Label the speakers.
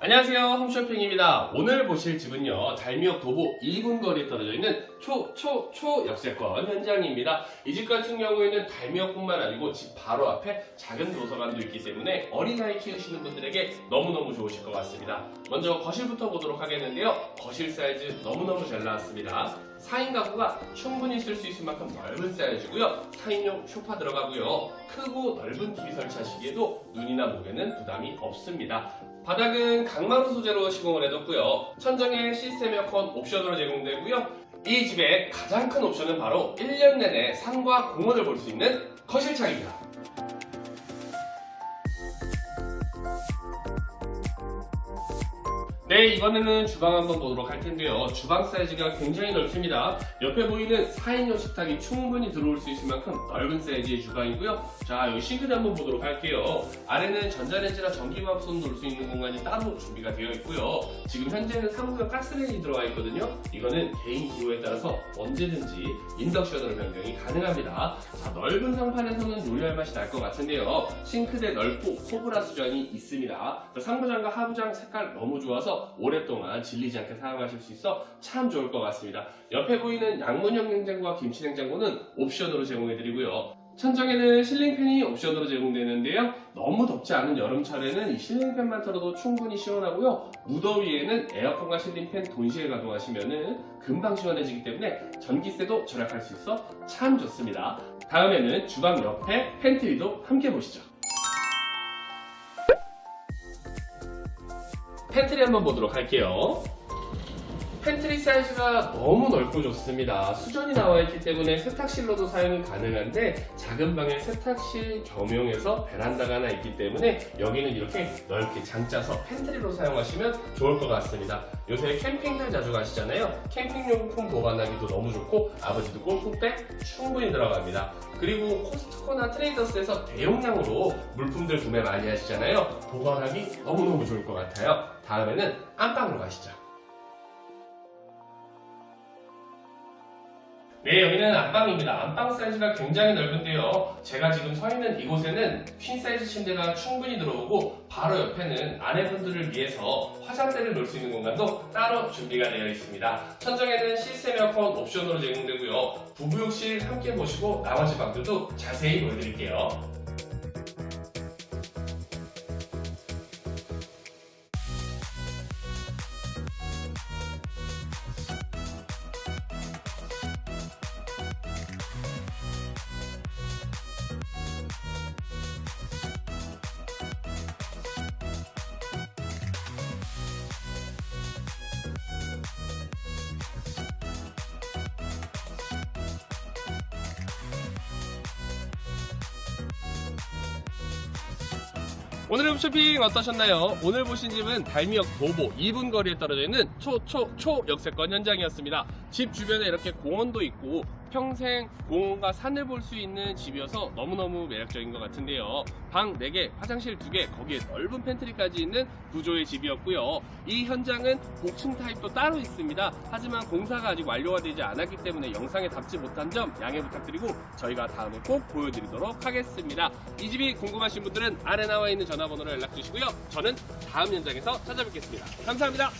Speaker 1: 안녕하세요. 홈쇼핑입니다. 오늘 보실 집은요. 달미역 도보 1분 거리에 떨어져 있는 초 초 초 역세권 현장입니다. 이 집 같은 경우에는 달미역뿐만 아니고 집 바로 앞에 작은 도서관도 있기 때문에 어린아이 키우시는 분들에게 너무너무 좋으실 것 같습니다. 먼저 거실부터 보도록 하겠는데요. 거실 사이즈 너무너무 잘 나왔습니다. 4인 가구가 충분히 쓸 수 있을 만큼 넓은 사이즈고요. 4인용 소파 들어가고요. 크고 넓은 TV 설치하시기에도 눈이나 목에는 부담이 없습니다. 바닥은 강마루 소재로 시공을 해뒀고요. 천장에 시스템 에어컨 옵션으로 제공되고요. 이 집의 가장 큰 옵션은 바로 1년 내내 산과 공원을 볼 수 있는 거실창입니다. 네, 이번에는 주방 한번 보도록 할 텐데요. 주방 사이즈가 굉장히 넓습니다. 옆에 보이는 4인용 식탁이 충분히 들어올 수 있을 만큼 넓은 사이즈의 주방이고요. 자, 여기 싱크대 한번 보도록 할게요. 아래는 전자레인지나 전기밥솥 놓을 수 있는 공간이 따로 준비가 되어 있고요. 지금 현재는 3구형 가스레인지 들어와 있거든요. 이거는 개인 기호에 따라서 언제든지 인덕션으로 변경이 가능합니다. 자, 넓은 상판에서는 요리할 맛이 날 것 같은데요. 싱크대 넓고 코브라 수전이 있습니다. 자, 상부장과 하부장 색깔 너무 좋아서 오랫동안 질리지 않게 사용하실 수 있어 참 좋을 것 같습니다. 옆에 보이는 양문형 냉장고와 김치 냉장고는 옵션으로 제공해드리고요. 천장에는 실링팬이 옵션으로 제공되는데요. 너무 덥지 않은 여름철에는 이 실링팬만 틀어도 충분히 시원하고요. 무더위에는 에어컨과 실링팬 동시에 가동하시면 금방 시원해지기 때문에 전기세도 절약할 수 있어 참 좋습니다. 다음에는 주방 옆에 팬트리도 함께 보시죠. 팬트리 한번 보도록 할게요. 팬트리 사이즈가 너무 넓고 좋습니다. 수전이 나와 있기 때문에 세탁실로도 사용이 가능한데 작은 방에 세탁실 겸용해서 베란다가 하나 있기 때문에 여기는 이렇게 넓게 장 짜서 팬트리로 사용하시면 좋을 것 같습니다. 요새 캠핑들 자주 가시잖아요. 캠핑용품 보관하기도 너무 좋고 아버지도 골프백 충분히 들어갑니다. 그리고 코스트코나 트레이더스에서 대용량으로 물품들 구매 많이 하시잖아요. 보관하기 너무너무 좋을 것 같아요. 다음에는 안방으로 가시죠. 네, 여기는 안방입니다. 안방 사이즈가 굉장히 넓은데요. 제가 지금 서 있는 이곳에는 퀸 사이즈 침대가 충분히 들어오고 바로 옆에는 아내분들을 위해서 화장대를 놓을 수 있는 공간도 따로 준비가 되어 있습니다. 천정에는 시스템 에어컨 옵션으로 제공되고요. 부부욕실 함께 보시고 나머지 방들도 자세히 보여드릴게요. 오늘의 홈쇼핑 어떠셨나요? 오늘 보신 집은 달미역 도보 2분 거리에 떨어져 있는 초, 초, 초 역세권 현장이었습니다. 집 주변에 이렇게 공원도 있고 평생 공원과 산을 볼 수 있는 집이어서 너무너무 매력적인 것 같은데요. 방 4개, 화장실 2개, 거기에 넓은 팬트리까지 있는 구조의 집이었고요. 이 현장은 복층 타입도 따로 있습니다. 하지만 공사가 아직 완료가 되지 않았기 때문에 영상에 담지 못한 점 양해 부탁드리고 저희가 다음에 꼭 보여드리도록 하겠습니다. 이 집이 궁금하신 분들은 아래 나와 있는 전화번호로 연락 주시고요. 저는 다음 현장에서 찾아뵙겠습니다. 감사합니다.